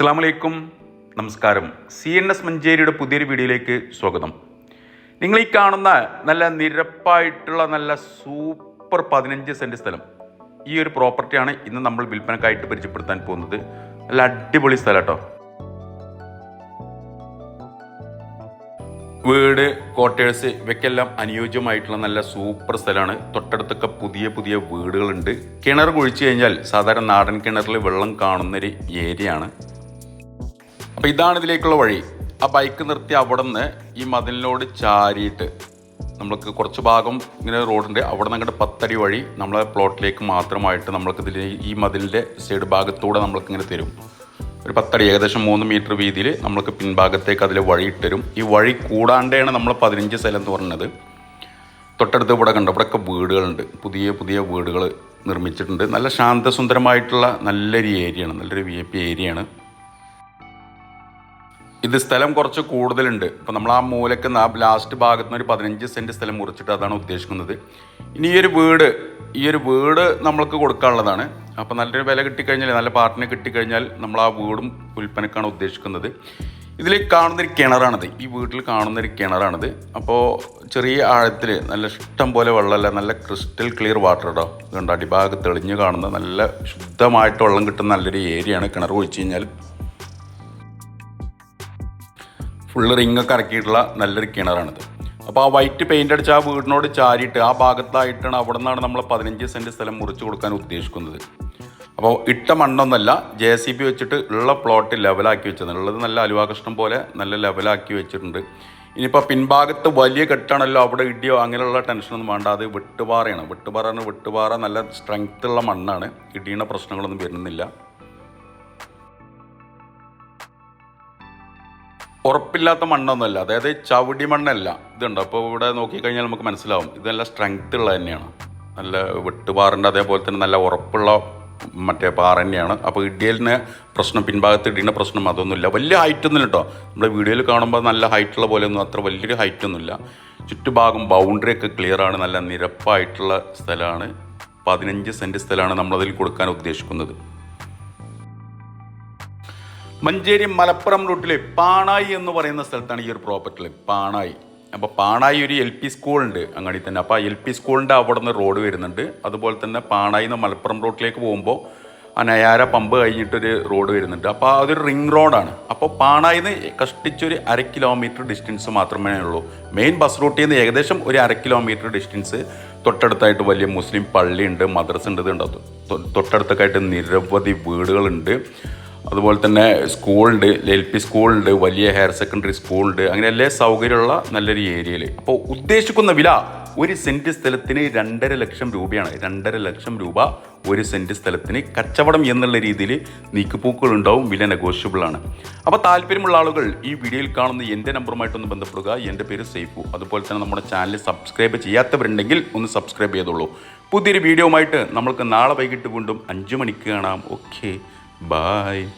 അസ്സാം വലൈക്കും നമസ്കാരം. സി എൻ എസ് മഞ്ചേരിയുടെ പുതിയൊരു വീഡിയോയിലേക്ക് സ്വാഗതം. നിങ്ങൾ ഈ കാണുന്ന നല്ല നിരപ്പായിട്ടുള്ള നല്ല സൂപ്പർ പതിനഞ്ച് സെന്റ് സ്ഥലം ഈ ഒരു പ്രോപ്പർട്ടിയാണ് ഇന്ന് നമ്മൾ വിൽപ്പനക്കായിട്ട് പരിചയപ്പെടുത്താൻ പോകുന്നത്. നല്ല അടിപൊളി സ്ഥലം കേട്ടോ വീട് ക്വാർട്ടേഴ്സ് ഇവയ്ക്കെല്ലാം അനുയോജ്യമായിട്ടുള്ള നല്ല സൂപ്പർ സ്ഥലമാണ്. തൊട്ടടുത്തൊക്കെ പുതിയ പുതിയ വീടുകളുണ്ട്. കിണർ കുഴിച്ചു കഴിഞ്ഞാൽ സാധാരണ നാടൻ കിണറിൽ വെള്ളം കാണുന്നൊരു ഏരിയയാണ് അപ്പോൾ ഇതാണ് ഇതിലേക്കുള്ള വഴി. ആ ബൈക്ക് നിർത്തി അവിടെ നിന്ന് ഈ മതിലിനോട് ചാരിയിട്ട് നമ്മൾക്ക് കുറച്ച് ഭാഗം ഇങ്ങനെ റോഡുണ്ട്. അവിടെ നിന്ന് അങ്ങോട്ട് പത്തടി വഴി നമ്മളെ പ്ലോട്ടിലേക്ക് മാത്രമായിട്ട് നമ്മൾക്ക് ഇതിൽ ഈ മതിലിന്റെ സൈഡ് ഭാഗത്തൂടെ നമ്മൾക്ക് ഇങ്ങനെ തരും. ഒരു പത്തടി ഏകദേശം മൂന്ന് മീറ്റർ വീതിയിൽ നമ്മൾക്ക് പിൻഭാഗത്തേക്ക് അതിൽ വഴി ഇട്ടരും ഈ വഴി കൂടാണ്ടാണ് നമ്മൾ പതിനഞ്ച് സ്ഥലം എന്ന് പറഞ്ഞത്. തൊട്ടടുത്ത് ഇവിടെ കണ്ടു? ഇവിടെയൊക്കെ വീടുകളുണ്ട്. പുതിയ പുതിയ വീടുകൾ നിർമ്മിച്ചിട്ടുണ്ട്. നല്ല ശാന്തസുന്ദരമായിട്ടുള്ള നല്ലൊരു ഏരിയയാണ് നല്ലൊരു വി ഐ പി ഏരിയയാണ് ഇത് സ്ഥലം കുറച്ച് കൂടുതലുണ്ട്. അപ്പോൾ നമ്മൾ ആ മൂലക്ക് ആ ലാസ്റ്റ് ഭാഗത്ത് നിന്ന് ഒരു പതിനഞ്ച് സെന്റ് സ്ഥലം മുറിച്ചിട്ട് അതാണ് ഉദ്ദേശിക്കുന്നത്. ഇനി ഈ ഒരു വീട് ഈ ഒരു വീട് നമ്മൾക്ക് കൊടുക്കാനുള്ളതാണ്. അപ്പോൾ നല്ലൊരു വില കിട്ടിക്കഴിഞ്ഞാൽ നല്ല പാർട്ടിനെ കിട്ടിക്കഴിഞ്ഞാൽ നമ്മൾ ആ വീടും വിൽപ്പനക്കാണ് ഉദ്ദേശിക്കുന്നത്. ഇതിൽ കാണുന്നൊരു കിണറാണിത്. ഈ വീട്ടിൽ കാണുന്നൊരു കിണറാണിത്. അപ്പോൾ ചെറിയ ആഴത്തിൽ നല്ല ഇഷ്ടം പോലെ വെള്ളമല്ല നല്ല ക്രിസ്റ്റൽ ക്ലിയർ വാട്ടർ കേട്ടോ ഇതുണ്ട് അടിഭാഗത്ത് തെളിഞ്ഞ് കാണുന്ന നല്ല ശുദ്ധമായിട്ട് വെള്ളം കിട്ടുന്ന നല്ലൊരു ഏരിയയാണ് കിണർ ഒഴിച്ച് കഴിഞ്ഞാൽ ഫുള്ള് റിങ്ങൊക്കെ ഇറക്കിയിട്ടുള്ള നല്ലൊരു കിണറാണിത്. അപ്പോൾ ആ വൈറ്റ് പെയിന്റ് അടിച്ച ആ വീടിനോട് ചാരിയിട്ട് ആ ഭാഗത്തായിട്ടാണ് അവിടെ നിന്നാണ് നമ്മൾ പതിനഞ്ച് സെന്റ് സ്ഥലം മുറിച്ച് കൊടുക്കാൻ ഉദ്ദേശിക്കുന്നത്. അപ്പോൾ ഇട്ട മണ്ണൊന്നല്ല ജെ സി ബി വെച്ചിട്ട് ഉള്ള പ്ലോട്ട് ലെവലാക്കി വെച്ചത് ഉള്ളത് നല്ല അലുവാകൃഷ്ണം പോലെ നല്ല ലെവലാക്കി വെച്ചിട്ടുണ്ട്. ഇനിയിപ്പോൾ പിൻഭാഗത്ത് വലിയ കെട്ടാണല്ലോ അവിടെ ഇടിയോ അങ്ങനെയുള്ള ടെൻഷനൊന്നും വേണ്ട. അത് വെട്ടുപാറയാണ്. വെട്ടുപാറ വെട്ടുപാറ നല്ല സ്ട്രെങ്ത്തുള്ള മണ്ണാണ്. ഇടിയുടെ പ്രശ്നങ്ങളൊന്നും വരുന്നില്ല. ഉറപ്പില്ലാത്ത മണ്ണൊന്നുമല്ല. അതായത് ചവിടി മണ്ണല്ല. ഇതുണ്ട്? അപ്പോൾ ഇവിടെ നോക്കിക്കഴിഞ്ഞാൽ നമുക്ക് മനസ്സിലാവും. ഇതെല്ലാം സ്ട്രെങ്ത് ഉള്ളത് തന്നെയാണ് നല്ല വെട്ടുപാറിന്റെ അതേപോലെ തന്നെ നല്ല ഉറപ്പുള്ള മറ്റേ പാറ തന്നെയാണ് അപ്പോൾ ഇടിയലിന് പ്രശ്നം പിൻഭാഗത്ത് ഇടീന്റെ പ്രശ്നം അതൊന്നുമില്ല. വലിയ ഹൈറ്റ് ഒന്നുമില്ല കേട്ടോ. നമ്മുടെ വീഡിയോയിൽ കാണുമ്പോൾ നല്ല ഹൈറ്റുള്ള പോലെ ഒന്നും അത്ര വലിയൊരു ഹൈറ്റ് ഒന്നുമില്ല. ചുറ്റുഭാഗം ബൗണ്ടറി ഒക്കെ ക്ലിയർ ആണ്. നല്ല നിരപ്പായിട്ടുള്ള സ്ഥലമാണ്. പതിനഞ്ച് സെന്റ് സ്ഥലമാണ് നമ്മളതിൽ കൊടുക്കാൻ ഉദ്ദേശിക്കുന്നത്. മഞ്ചേരി മലപ്പുറം റൂട്ടിലെ പാണായി എന്ന് പറയുന്ന സ്ഥലത്താണ് ഈ ഒരു പ്രോപ്പർട്ടിയിൽ പാണായി. അപ്പോൾ പാണായി ഒരു എൽ പി സ്കൂളുണ്ട് അങ്ങാടി തന്നെ. അപ്പോൾ ആ എൽ പി സ്കൂളിന്റെ അവിടെ നിന്ന് റോഡ് വരുന്നുണ്ട്. അതുപോലെ തന്നെ പാണായി നിന്ന് മലപ്പുറം റോഡിലേക്ക് പോകുമ്പോൾ ആ നയാര പമ്പ് കഴിഞ്ഞിട്ടൊരു റോഡ് വരുന്നുണ്ട്. അപ്പോൾ അതൊരു റിംഗ് റോഡാണ്. അപ്പോൾ പാണായിന്ന് കഷ്ടിച്ചൊരു അര കിലോമീറ്റർ ഡിസ്റ്റൻസ് മാത്രമേ ഉള്ളൂ. മെയിൻ ബസ് റൂട്ടിൽ നിന്ന് ഏകദേശം ഒരു അര കിലോമീറ്റർ ഡിസ്റ്റൻസ് തൊട്ടടുത്തായിട്ട് വലിയ മുസ്ലിം പള്ളിയുണ്ട് മദ്രസ ഉണ്ട് ഇതുണ്ട്. തൊട്ടടുത്തൊക്കെ ആയിട്ട് നിരവധി വീടുകളുണ്ട്. അതുപോലെ തന്നെ സ്കൂളുണ്ട് എൽ പി സ്കൂളുണ്ട് വലിയ ഹയർ സെക്കൻഡറി സ്കൂളുണ്ട് അങ്ങനെ എല്ലാ സൗകര്യമുള്ള നല്ലൊരു ഏരിയയിൽ അപ്പോൾ ഉദ്ദേശിക്കുന്ന വില ഒരു സെന്റ് സ്ഥലത്തിന് രണ്ടര ലക്ഷം രൂപയാണ്. രണ്ടര ലക്ഷം രൂപ ഒരു സെന്റ് സ്ഥലത്തിന് കച്ചവടം എന്നുള്ള രീതിയിൽ നീക്കുപോക്കുകൾ ഉണ്ടാവും വില നെഗോഷ്യബിൾ ആണ്. അപ്പോൾ താല്പര്യമുള്ള ആളുകൾ ഈ വീഡിയോയിൽ കാണുന്ന എന്റെ നമ്പറുമായിട്ടൊന്ന് ബന്ധപ്പെടുക. എന്റെ പേര് സേഫു. അതുപോലെ തന്നെ നമ്മുടെ ചാനൽ സബ്സ്ക്രൈബ് ചെയ്യാത്തവരുണ്ടെങ്കിൽ ഒന്ന് സബ്സ്ക്രൈബ് ചെയ്തോളൂ. പുതിയൊരു വീഡിയോയുമായിട്ട് നമ്മൾക്ക് നാളെ വൈകിട്ട് വീണ്ടും അഞ്ച് മണിക്ക് കാണാം. ഓക്കെ. Bye.